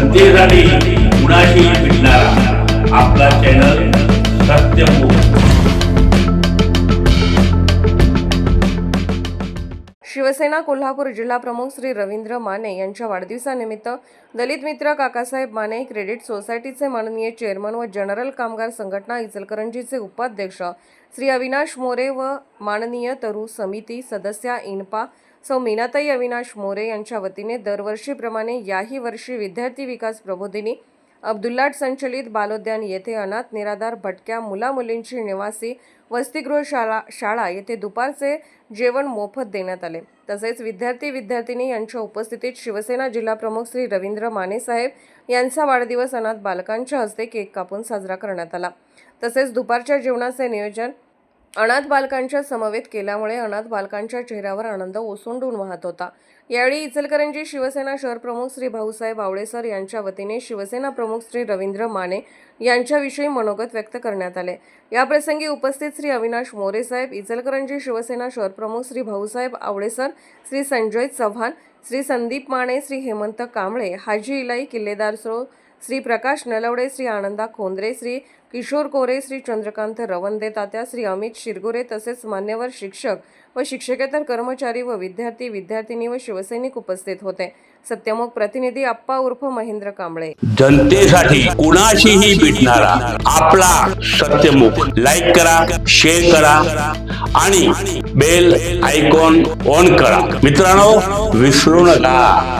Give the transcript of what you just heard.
जनतेसाठी कुणाशी भेटणारा शिवसेना कोल्हापूर जिल्हा प्रमुख श्री रवींद्र माने यांच्या वाढदिवसानिमित्त दलित मित्र काकासाहेब माने क्रेडिट सोसायटीचे माननीय चेअरमन व जनरल कामगार संघटना इचलकरंजीचे उपाध्यक्ष श्री अविनाश मोरे व माननीय तरू समिती सदस्या इनपा सौ मीनाताई अविनाश मोरे यांच्या वतीने दरवर्षीप्रमाणे याही वर्षी विद्यार्थी विकास प्रबोधिनी अब्दुल्लाट संचलित बालोद्यान येथे अनाथ निराधार भटक्या मुलामुलींची निवासी वसतिगृह शाळा शाळा येथे दुपारचे जेवण मोफत देण्यात आले. तसेच विद्यार्थी विद्यार्थिनी यांच्या उपस्थितीत शिवसेना जिल्हा प्रमुख श्री रवींद्र मानेसाहेब यांचा वाढदिवस अनाथ बालकांच्या हस्ते केक कापून साजरा करण्यात आला. तसेच दुपारच्या जेवणाचे नियोजन अनाथ बालकांच्या समवेत केल्यामुळे अनाथ बालकांच्या चेहऱ्यावर आनंद ओसंडून वाहत होता. यावेळी इचलकरंजी शिवसेना शहर प्रमुख श्री भाऊसाहेब आवळेसर यांच्या वतीने शिवसेना प्रमुख श्री रवींद्र माने यांच्याविषयी मनोगत व्यक्त करण्यात आले. याप्रसंगी उपस्थित श्री अविनाश मोरे साहेब इचलकरंजी शिवसेना शहर प्रमुख श्री भाऊसाहेब आवळेसर श्री संजय चव्हाण श्री संदीप माने श्री हेमंत कांबळे हाजी इलाई किल्लेदार सो श्री प्रकाश नलवडे श्री आनंदा खोंद्रे श्री किशोर कोरे श्री चंद्रकांत रवंदे तात्या श्री अमित शिरगोरे तसेच मान्यवर शिक्षक व शिक्षकेतर कर्मचारी व विद्यार्थी विद्यार्थिनी व शिवसैनिक उपस्थित होते. सत्यमुख प्रतिनिधी अप्पा उर्फ महेंद्र कांबळे. जनतेसाठी कुणाशीही भेटणारा आपला सत्यमुख लाईक करा शेअर करा आणि बेल आयकॉन ऑन करा. मित्रांनो विसरू नका.